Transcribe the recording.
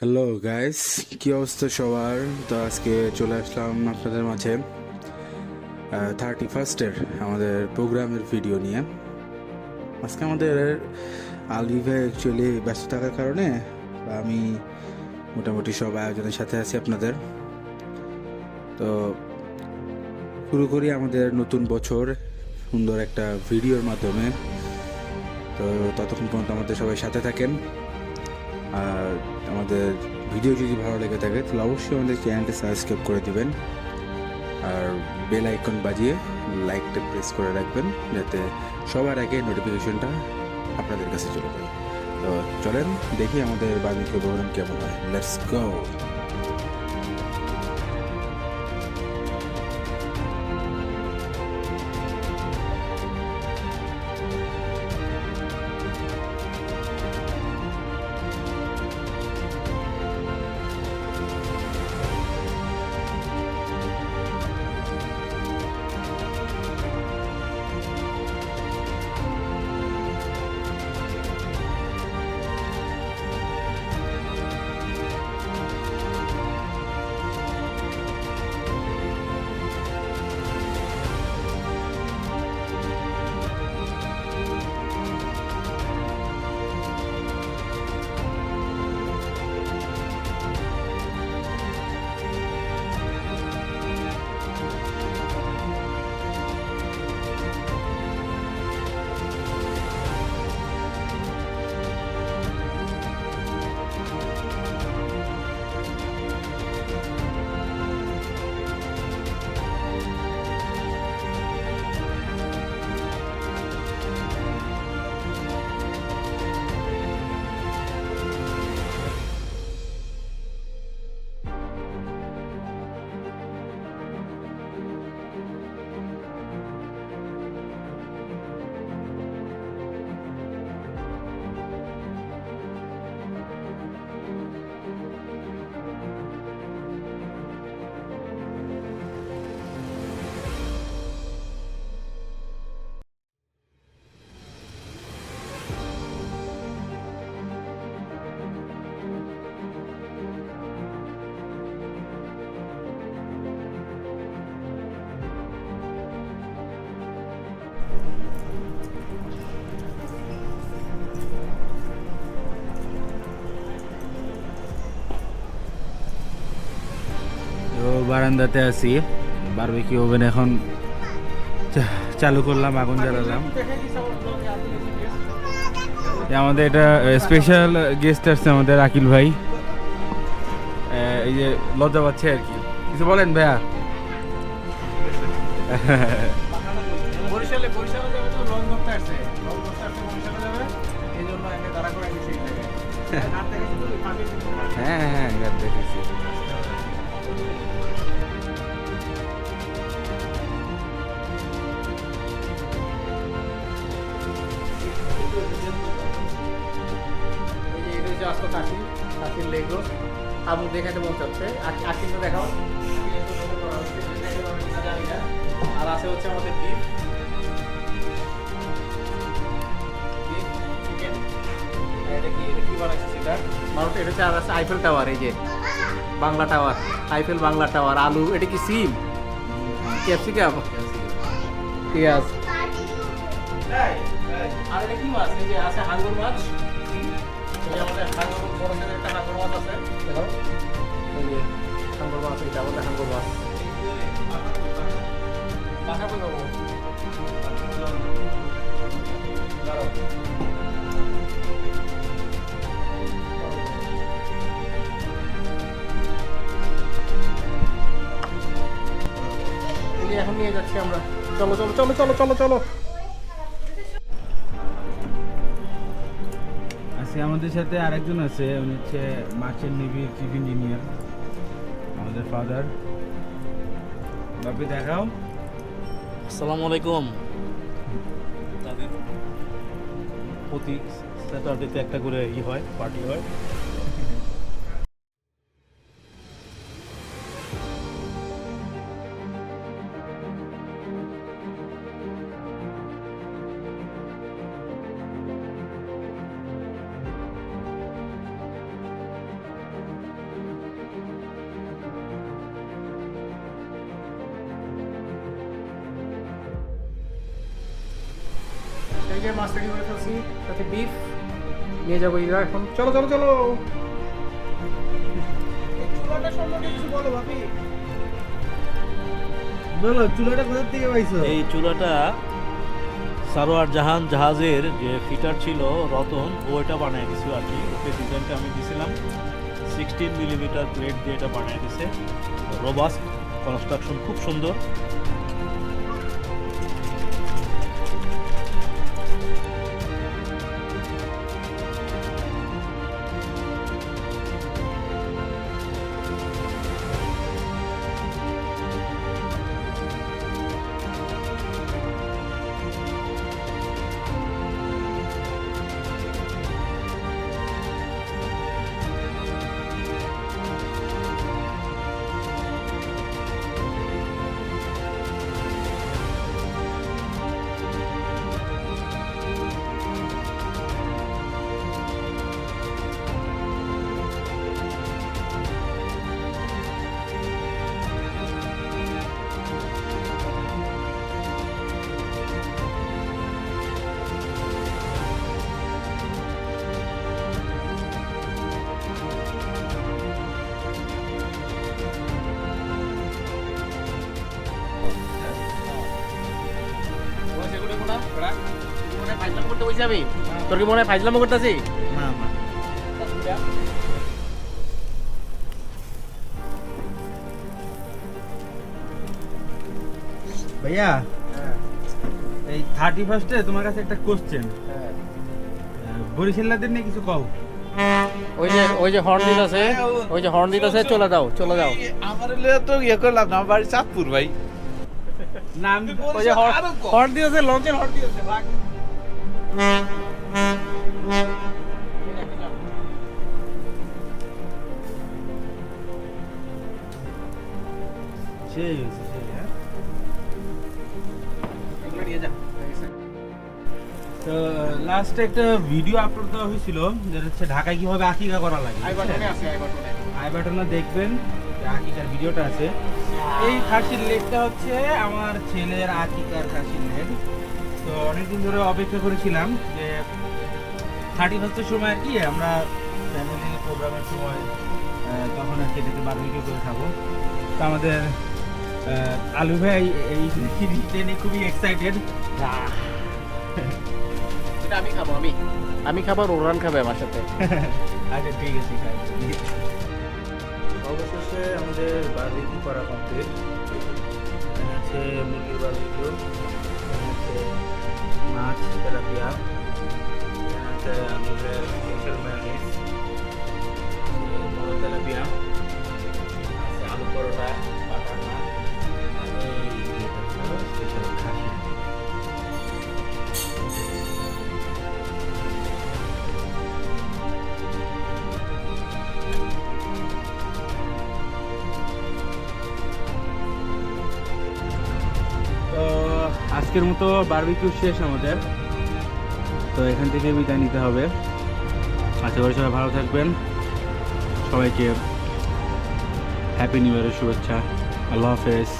Hello guys কি অবস্থা সবার? তো আজকে চলে আসলাম আপনাদের মাঝে থার্টি ফার্স্টের আমাদের প্রোগ্রামের ভিডিও নিয়ে। আজকে আমাদের আলভিভে অ্যাকচুয়ালি ব্যস্ত থাকার কারণে আমি মোটামুটি সব আয়োজনের সাথে আছি আপনাদের। তো শুরু করি আমাদের নতুন বছর সুন্দর একটা ভিডিওর মাধ্যমে। তো ততক্ষণ পর্যন্ত আমাদের সবাই সাথে থাকেন। আর আমাদের ভিডিও যদি ভালো লেগে থাকে, তাহলে অবশ্যই আমাদের চ্যানেলটি সাবস্ক্রাইব করে দেবেন। আর বেল আইকন বাজিয়ে লাইকটা প্রেস করে রাখবেন, যাতে সবার আগে নোটিফিকেশনটা আপনাদের কাছে চলে যায়। তো চলেন, দেখি আমাদের বাণিজ্য প্রোগ্রাম কেমন হয়। লেটস গো বারান্দাতে আছি। বারবিকি ওভেন এখন চালু করলাম আগুন জ্বালালাম। আমাদের এটা স্পেশাল গেস্ট আসছে আমাদের আকিল ভাই। এই যে লজ্জা পাচ্ছে আর কি। কিছু বলেন ভাইয়া? হ্যাঁ হ্যাঁ দেখেছি। আস্ত কাশি কাশির লেগো আবু দেখাতে মন চাচ্ছে আশি আর আছে হচ্ছে আমাদের বিফ এটা এটা আর আছে আইফেল টাওয়ার এই যে Bangla tower Eiffel Bangla tower আলু, এটা কি সিম? ক্যাপসিকাম? কি মাছ? যাচ্ছি আমরা চলো চলো চলো চলো চলো। চলো আমাদের সাথে আরেকজন আছে উনি হচ্ছে মার্চেন্ট নেভির চিফ ইঞ্জিনিয়ার আমাদের ফাদার বাপি দেখাও। আসসালামু আলাইকুম। তাদের প্রতি স্যাটারডেতে একটা করে ই হয় পার্টি হয়। এই যে মাছ রেডি করে ফেলছি সাথে বিফ নিয়ে যাব ইরা এখন। চলো চলো চলো। এই চুলাটা সম্পর্কে কিছু বলো ভাবি। বলো চুলাটা কোথা থেকে পাইছো? এই চুলাটা সারোয়ার জাহান জাহাজের যে ফিটার ছিল রতন ও এটা বানিয়ে দিছিল আর কি। ওকে ডিজাইনটা আমি দিছিলাম। সিক্সটিন মিলিমিটার প্লেট দিয়ে এটা বানিয়ে দিছে। রোবাস্ট কনস্ট্রাকশন খুব সুন্দর। তোর কি মনে হয় ফাইজলামো করতেছি? না না। ভাইয়া এই থার্টি ফার্স্টে তোমার কাছে একটা কোশ্চেন বরিশাল্লাদের নিয়ে কিছু কও? ওই যে ওই যে হর্ন দিতেছে ওই যে হর্ন দিতেছে চলে যাও চলে যাও। আমার হলে তো ইয়ে করলাম না আমার বাড়ি চাঁদপুর ভাই। না আমি ওই যে হর্ন দিতেছে লঞ্চের হর্ন দিতেছে তো লাস্টে একটা ভিডিও আপলোড দেওয়া হয়েছিল যেটা হচ্ছে ঢাকায় কীভাবে আকিকা করা লাগে আই বাটনে দেখবেন আকিকার ভিডিওটা আছে। এই খাসির লেগটা হচ্ছে আমার ছেলের আকিকার খাসির লেগ তো অনেকদিন ধরে অপেক্ষা করেছিলাম যে থার্টি ফার্স্টের সময় আর কি আমরা ফ্যামিলি প্রোগ্রামের সময় তখন আর কি এটাকে বারবিকিউ করে খাব। তো আমাদের আলু ভাই এই জিনিসটা নিয়ে খুবই এক্সাইটেড এটা আমি খাব আমি। আমি খাব আর ওরান খাবে আমার সাথে। আচ্ছা ঠিক আছে ঠিক আছে। অবশেষে আমাদের বারবিকিউ করা কমপ্লিট আছে মুরগির বারবিকিউ আছে তেলাপিয়া আছে আলু পরোটা বাটার নান এটা হলো স্পেশাল খাসি তো আজকের মতো বারবিকিউ শেষ আমাদের। তো এখান থেকে বিদায় নিতে হবে। আশা করি সবাই ভালো থাকবেন। সবাইকে হ্যাপি নিউ ইয়ারের শুভেচ্ছা। আল্লাহ হাফেজ।